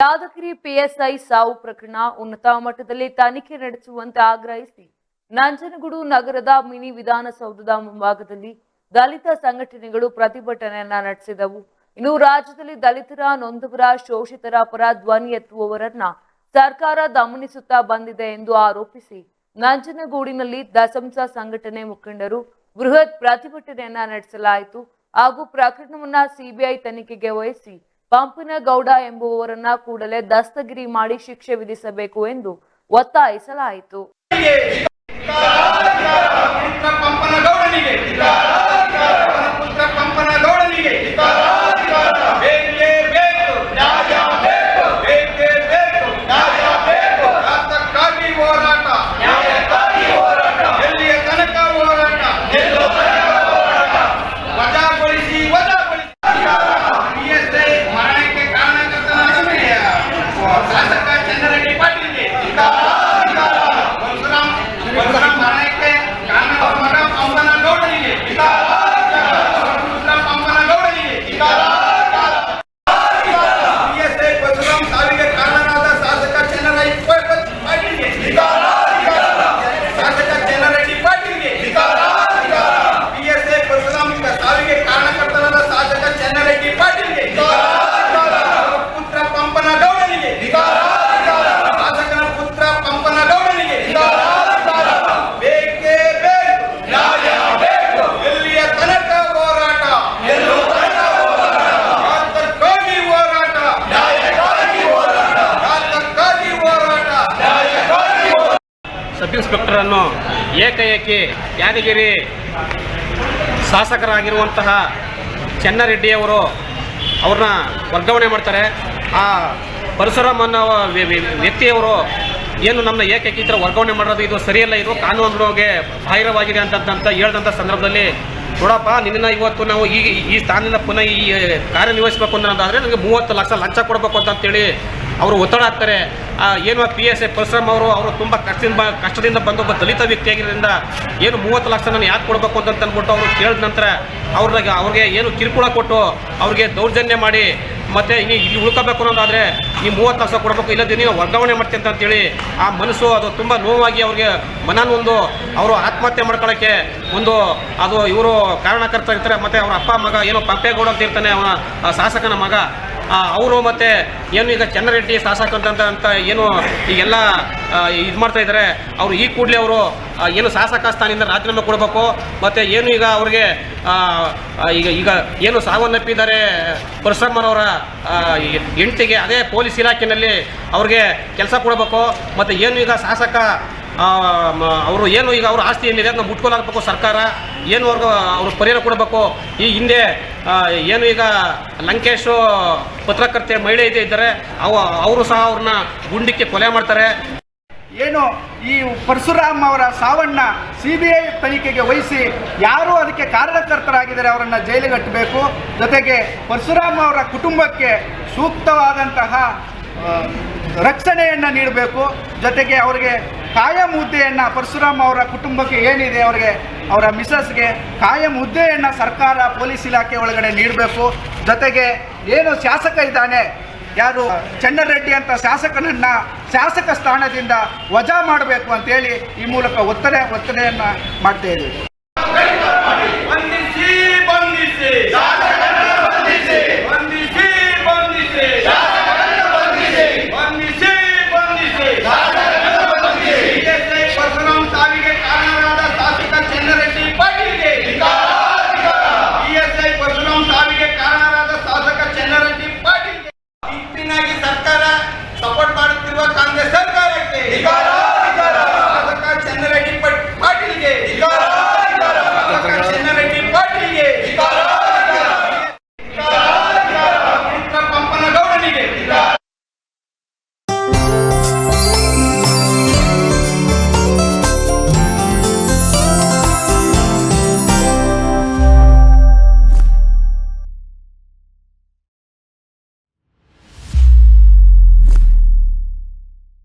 Yadgir PSI ಸಾವು ಪ್ರಕರಣ ಉನ್ನತ ಮಟ್ಟದಲ್ಲಿ ತನಿಖೆ ನಡೆಸುವಂತೆ ಆಗ್ರಹಿಸಿ ನಂಜನಗೂಡು ನಗರದ ಮಿನಿ ವಿಧಾನಸೌಧದ ಮುಂಭಾಗದಲ್ಲಿ ದಲಿತ ಸಂಘಟನೆಗಳು ಪ್ರತಿಭಟನೆಯನ್ನ ನಡೆಸಿದವು. ಇನ್ನು ರಾಜ್ಯದಲ್ಲಿ ದಲಿತರ ನೊಂದವರ ಶೋಷಿತರ ಪರ ಧ್ವನಿ ಎತ್ತುವವರನ್ನ ಸರ್ಕಾರ ದಮನಿಸುತ್ತಾ ಬಂದಿದೆ ಎಂದು ಆರೋಪಿಸಿ ನಂಜನಗೂಡಿನಲ್ಲಿ ದಸಂಸ ಸಂಘಟನೆ ಮುಖಂಡರು ಬೃಹತ್ ಪ್ರತಿಭಟನೆಯನ್ನ ನಡೆಸಲಾಯಿತು ಹಾಗೂ ಪ್ರಕರಣವನ್ನ ಸಿಬಿಐ ತನಿಖೆಗೆ ವಹಿಸಿ ಪಂಪನಗೌಡ ಎಂಬುವವರನ್ನ ಕೂಡಲೇ ದಸ್ತಗಿರಿ ಮಾಡಿ ಶಿಕ್ಷೆ ವಿಧಿಸಬೇಕು ಎಂದು ಒತ್ತಾಯಿಸಲಾಯಿತು. ಸಬ್ ಇನ್ಸ್ಪೆಕ್ಟರ್ ಅನ್ನು ಏಕಾಏಕಿ ಯಾದಗಿರಿ ಶಾಸಕರಾಗಿರುವಂತಹ ಚೆನ್ನರೆಡ್ಡಿಯವರು ಅವ್ರನ್ನ ವರ್ಗಾವಣೆ ಮಾಡ್ತಾರೆ. ಆ ಪರಶುರಾಮ್ ಅನ್ನೋ ವ್ಯ- ವ್ಯ- ವ್ಯಕ್ತಿಯವರು ಏನು ನಮ್ಮನ್ನ ಏಕೈಕ ಈ ಥರ ವರ್ಗಾವಣೆ ಮಾಡೋದು ಇದು ಸರಿಯಲ್ಲ, ಇದು ಕಾನೂನಿಗೆ ಬಾಹಿರವಾಗಿದೆ ಅಂತಂತ ಅಂತ ಹೇಳಿದಂಥ ಸಂದರ್ಭದಲ್ಲಿ ನೋಡಪ್ಪ, ನಿನ್ನ ಇವತ್ತು ನಾವು ಈ ಈ ಸ್ಥಾನದಿಂದ ಪುನಃ ಈ ಕಾರ್ಯನಿರ್ವಹಿಸಬೇಕು ಅನ್ನೋದಾದರೆ ನನಗೆ ಮೂವತ್ತು ಲಕ್ಷ ಲಂಚ ಕೊಡಬೇಕು ಅಂತಂತೇಳಿ ಅವರು ಒತ್ತಡ ಹಾಕ್ತಾರೆ. ಏನು ಪಿ ಎಸ್ ಐ ಪರಶುರಾಮ್ ಅವರು ಅವರು ತುಂಬ ಕಷ್ಟದಿಂದ ಕಷ್ಟದಿಂದ ಬಂದು ಒಬ್ಬ ದಲಿತ ವ್ಯಕ್ತಿಯಾಗಿರೋದ್ರಿಂದ ಏನು ಮೂವತ್ತು ಲಕ್ಷ ನಾನು ಯಾಕೆ ಕೊಡಬೇಕು ಅಂತ ಅಂದ್ಬಿಟ್ಟು ಅವರು ಕೇಳಿದ ನಂತರ ಅವ್ರಿಗೆ ಅವ್ರಿಗೆ ಏನು ಕಿರುಕುಳ ಕೊಟ್ಟು ಅವ್ರಿಗೆ ದೌರ್ಜನ್ಯ ಮಾಡಿ ಮತ್ತೆ ಇನ್ನು ಇಲ್ಲಿ ಉಳ್ಕೋಬೇಕು ಅನ್ನೋದಾದರೆ ನೀವು ಮೂವತ್ತು ಲಕ್ಷ ಕೊಡಬೇಕು ಇಲ್ಲದೆ ನೀವು ವರ್ಗಾವಣೆ ಮಾಡ್ತೀನಿ ಅಂತ ಅಂತೇಳಿ ಆ ಮನಸ್ಸು, ಅದು ತುಂಬ ನೋವಾಗಿ ಅವ್ರಿಗೆ ಮನನೊಂದು, ಅವರು ಆತ್ಮಹತ್ಯೆ ಮಾಡ್ಕೊಳ್ಳೋಕ್ಕೆ ಒಂದು, ಅದು ಇವರು ಕಾರಣಕರ್ತ ಇರ್ತಾರೆ ಮತ್ತು ಅವ್ರ ಅಪ್ಪ ಮಗ ಏನೋ ಪಂಪೇಗೌಡ ಅಂತ ಇರ್ತಾನೆ ಅವನ ಶಾಸಕನ ಮಗ. ಅವರು ಮತ್ತು ಏನು ಈಗ ಚನ್ನರೆಡ್ಡಿ ಶಾಸಕ ಅಂತ ಏನು ಈಗೆಲ್ಲ ಇದು ಮಾಡ್ತಾ ಇದ್ದಾರೆ ಅವರು ಈ ಕೂಡಲೇ ಅವರು ಏನು ಶಾಸಕ ಸ್ಥಾನದಿಂದ ರಾಜೀನಾಮೆ ಕೊಡಬೇಕು. ಮತ್ತು ಏನು ಈಗ ಅವ್ರಿಗೆ ಈಗ ಈಗ ಏನು ಸಾವನ್ನಪ್ಪಿದ್ದಾರೆ ಪರಶುರಾಮನವರ ಹೆಂಡತಿಗೆ ಅದೇ ಪೊಲೀಸ್ ಇಲಾಖೆಯಲ್ಲಿ ಅವ್ರಿಗೆ ಕೆಲಸ ಕೊಡಬೇಕು. ಮತ್ತು ಏನು ಈಗ ಶಾಸಕ ಅವರು ಏನು ಈಗ ಅವ್ರ ಆಸ್ತಿ ಏನಿದೆ ಅದನ್ನ ಮುಟ್ಕೊಲಾಗಬೇಕು ಸರ್ಕಾರ, ಏನು ಅವ್ರಿಗೆ ಅವ್ರಿಗೆ ಪರಿಹಾರ ಕೊಡಬೇಕು. ಈ ಹಿಂದೆ ಏನು ಈಗ ಲಂಕೇಶು ಪತ್ರಕರ್ತೆ ಮಹಿಳೆ ಇದೆ ಇದ್ದಾರೆ, ಅವ, ಅವರು ಸಹ ಅವ್ರನ್ನ ಗುಂಡಿಕ್ಕೆ ಕೊಲೆ ಮಾಡ್ತಾರೆ. ಏನು, ಈ ಪರಶುರಾಮ್ ಅವರ ಸಾವನ್ನ ಸಿ ಬಿ ಐ ತನಿಖೆಗೆ ವಹಿಸಿ ಯಾರು ಅದಕ್ಕೆ ಕಾರಣಕರ್ತರಾಗಿದ್ದಾರೆ ಅವರನ್ನು ಜೈಲಿಗೆ ಕಟ್ಟಬೇಕು? ಜೊತೆಗೆ ಪರಶುರಾಮ್ ಅವರ ಕುಟುಂಬಕ್ಕೆ ಸೂಕ್ತವಾದಂತಹ ರಕ್ಷಣೆಯನ್ನು ನೀಡಬೇಕು. ಜೊತೆಗೆ ಅವರಿಗೆ ಕಾಯಂ ಹುದ್ದೆಯನ್ನು ಪರಶುರಾಮ್ ಅವರ ಕುಟುಂಬಕ್ಕೆ ಏನಿದೆ ಅವರಿಗೆ, ಅವರ ಮಿಸಸ್ಗೆ ಕಾಯಂ ಹುದ್ದೆಯನ್ನು ಸರ್ಕಾರ, ಪೊಲೀಸ್ ಇಲಾಖೆ ಒಳಗಡೆ ನೀಡಬೇಕು. ಜೊತೆಗೆ ಏನು ಶಾಸಕ ಇದ್ದಾನೆ, ಯಾರು ಚನ್ನರೆಡ್ಡಿ ಅಂತ ಶಾಸಕನನ್ನ ಶಾಸಕ ಸ್ಥಾನದಿಂದ ವಜಾ ಮಾಡಬೇಕು ಅಂತೇಳಿ ಈ ಮೂಲಕ ಒತ್ತಡ, ಒತ್ತಡೆಯನ್ನು ಮಾಡ್ತಾ ಇದ್ದೀವಿ.